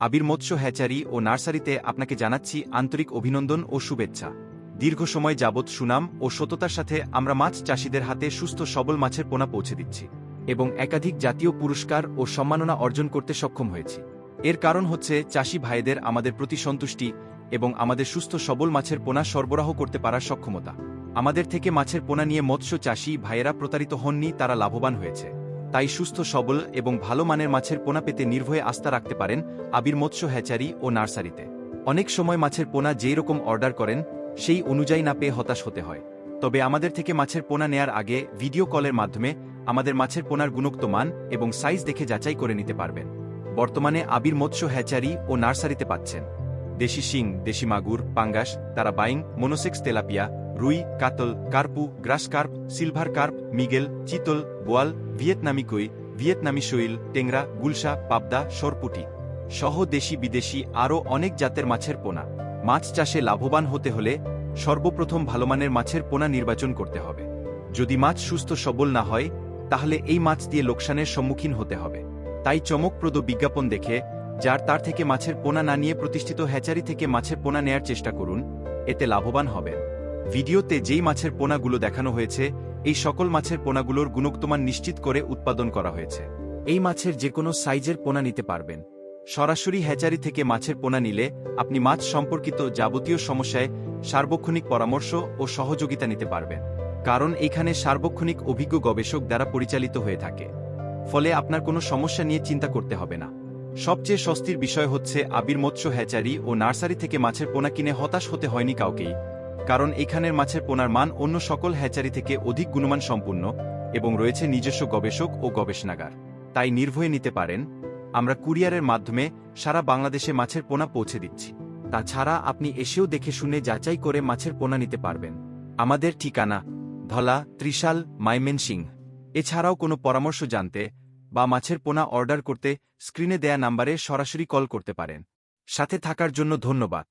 আবির মৎস্য হ্যাচারি ও নার্সারিতে আপনাকে জানাচ্ছি আন্তরিক অভিনন্দন ও শুভেচ্ছা। দীর্ঘ সময় যাবৎ সুনাম ও সততার সাথে আমরা মাছ চাষিদের হাতে সুস্থ সবল মাছের পোনা পৌঁছে দিচ্ছি এবং একাধিক জাতীয় পুরস্কার ও সম্মাননা অর্জন করতে সক্ষম হয়েছি। এর কারণ হচ্ছে চাষি ভাইদের আমাদের প্রতি সন্তুষ্টি এবং আমাদের সুস্থ সবল মাছের পোনা সরবরাহ করতে পারার সক্ষমতা। আমাদের থেকে মাছের পোনা নিয়ে মৎস্য চাষি ভাইয়েরা প্রতারিত হননি, তারা লাভবান হয়েছে। তাই সুস্থ, সবল এবং ভালো মানের মাছের পোনা পেতে নির্ভয়ে আস্থা রাখতে পারেন আবির মৎস্য হ্যাচারি ও নার্সারিতে। অনেক সময় মাছের পোনা যেই রকম অর্ডার করেন, সেই অনুযায়ী না পেয়ে হতাশ হতে হয়। তবে আমাদের থেকে মাছের পোনা নেয়ার আগে ভিডিও কলের মাধ্যমে আমাদের মাছের পোনার গুণোক্ত মান এবং সাইজ দেখে যাচাই করে নিতে পারবেন। বর্তমানে আবির মৎস্য হ্যাচারি ও নার্সারিতে পাচ্ছেন। দেশি শিং, দেশি মাগুর, পাঙ্গাস তারা বাইং মোনোসেক্স তেলাপিয়া রুই, কাতল, কার্পু, গ্রাস কার্প, সিলভার কার্প, মিগেল, চিতল, বোয়াল, ভিয়েতনামি কই, ভিয়েতনামি শৈল, টেংরা, গুলশা, পাবদা, সরপুটি। সহ দেশি বিদেশি আরও অনেক জাতের মাছের পোনা। মাছ চাষে লাভবান হতে হলে সর্বপ্রথম ভালোমানের মাছের পোনা নির্বাচন করতে হবে। যদি মাছ সুস্থ সবল না হয়, তাহলে এই মাছ দিয়ে লোকসানের সম্মুখীন হতে হবে। তাই চমকপ্রদ বিজ্ঞাপন দেখে যার তার থেকে মাছের পোনা না নিয়ে প্রতিষ্ঠিত হ্যাচারি থেকে মাছের পোনা নেয়ার চেষ্টা করুন, এতে লাভবান হবেন। ভিডিওতে যেই মাছের পোনাগুলো দেখানো হয়েছে, এই সকল মাছের পোনাগুলোর গুণোক্তমান নিশ্চিত করে উৎপাদন করা হয়েছে। এই মাছের যে কোনো সাইজের পোনা নিতে পারবেন। সরাসরি হ্যাচারি থেকে মাছের পোনা নিলে আপনি মাছ সম্পর্কিত যাবতীয় সমস্যায় সার্বক্ষণিক পরামর্শ ও সহযোগিতা নিতে পারবেন, কারণ এখানে সার্বক্ষণিক অভিজ্ঞ গবেষক দ্বারা পরিচালিত হয়ে থাকে। ফলে আপনার কোনো সমস্যা নিয়ে চিন্তা করতে হবে না। সবচেয়ে স্বস্তির বিষয় হচ্ছে আবির মৎস্য হ্যাচারি ও নার্সারি থেকে মাছের পোনা কিনে হতাশ হতে হয়নি কাউকেই। কারণ এখানের মাছের পোনার মান অন্য সকল হ্যাচারি থেকে অধিক গুণমান সম্পূর্ণ এবং রয়েছে নিজস্ব গবেষক ও গবেষণাগার। তাই নির্ভয়ে নিতে পারেন, আমরা কুরিয়ারের মাধ্যমে সারা বাংলাদেশে মাছের পোনা পৌঁছে দিচ্ছি। তাছাড়া আপনি এসেও দেখে শুনে যাচাই করে মাছের পোনা নিতে পারবেন। আমাদের ঠিকানা, ধলা, ত্রিশাল, মাইমেনসিং। এছাড়াও কোনো পরামর্শ জানতে বা মাছের পোনা অর্ডার করতে স্ক্রিনে দেয়া নাম্বারে সরাসরি কল করতে পারেন। সাথে থাকার জন্য ধন্যবাদ।